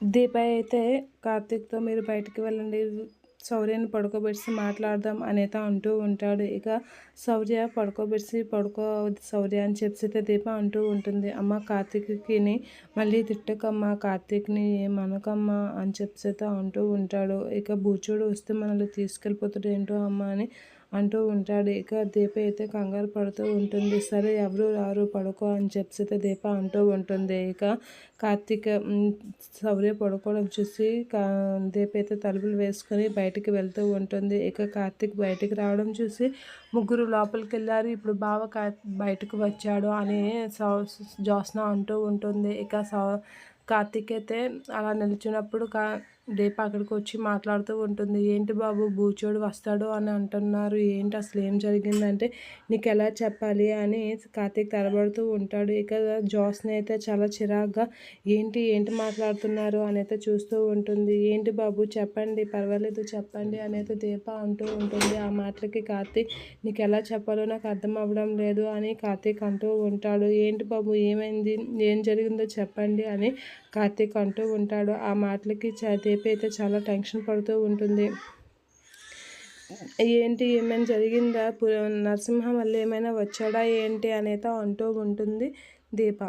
దీప అయితే కార్తీక్తో మీరు బయటికి వెళ్ళండి. శౌర్యని పడుకోబెట్టి మాట్లాడదాం అనేత అంటూ ఉంటాడు. ఇక శౌర్య పడుకోబెట్టి పడుకో శౌర్య అని చెప్పితే దీప అంటూ ఉంటుంది. అమ్మ కార్తీక్కిని మళ్ళీ తిట్టకమ్మా కార్తీక్ని ఏమనకమ్మా అని చెప్పితే అంటూ ఉంటాడు. ఇక బూచోడు వస్తే మనల్ని తీసుకెళ్ళిపోతాడు ఏంటో అమ్మ అని అంటూ ఉంటాడు. ఇక దీప అయితే కంగారు పడుతూ ఉంటుంది. సరే ఎవరు రారు? పడుకో అని చెప్పితే దీప అంటూ ఉంటుంది. ఇక కార్తీక సౌర్య పడుకోవడం చూసి దీప అయితే తలుపులు వేసుకొని బయటికి వెళ్తూ ఉంటుంది. ఇక కార్తీక్ బయటికి రావడం చూసి ముగ్గురు లోపలికి వెళ్ళారు. ఇప్పుడు బావ బయటకు వచ్చాడు అని జ్యోత్స్న అంటూ ఉంటుంది. ఇక కార్తీక్ అయితే అలా నిలిచినప్పుడు కా దీప అక్కడికి వచ్చి మాట్లాడుతూ ఉంటుంది. ఏంటి బాబు బూచోడు వస్తాడు అని అంటున్నారు. ఏంటి అసలు ఏం జరిగిందంటే నీకు ఎలా చెప్పాలి అని కార్తీక్ తలబడుతూ ఉంటాడు. ఇక జోస్ని అయితే చాలా చిరాగ్గా ఏంటి ఏంటి మాట్లాడుతున్నారు అని అయితే చూస్తూ ఉంటుంది. ఏంటి బాబు చెప్పండి పర్వాలేదు చెప్పండి అనేది దీప అంటూ ఉంటుంది. ఆ మాటలకి కార్తీక్ నీకు ఎలా చెప్పాలో నాకు అర్థం అవ్వడం లేదు అని కార్తీక్ అంటూ ఉంటాడు. ఏంటి బాబు ఏమైంది? ఏం జరిగిందో చెప్పండి అని కార్తీక్ అంటూ ఉంటాడు. ఆ మాటలకి ఏపీ అయితే చాలా టెన్షన్ పడుతూ ఉంటుంది. ఏంటి ఏమైనా జరిగిందా? నరసింహ మళ్ళీ ఏమైనా వచ్చాడా ఏంటి అనేది అంటూ ఉంటుంది దీప.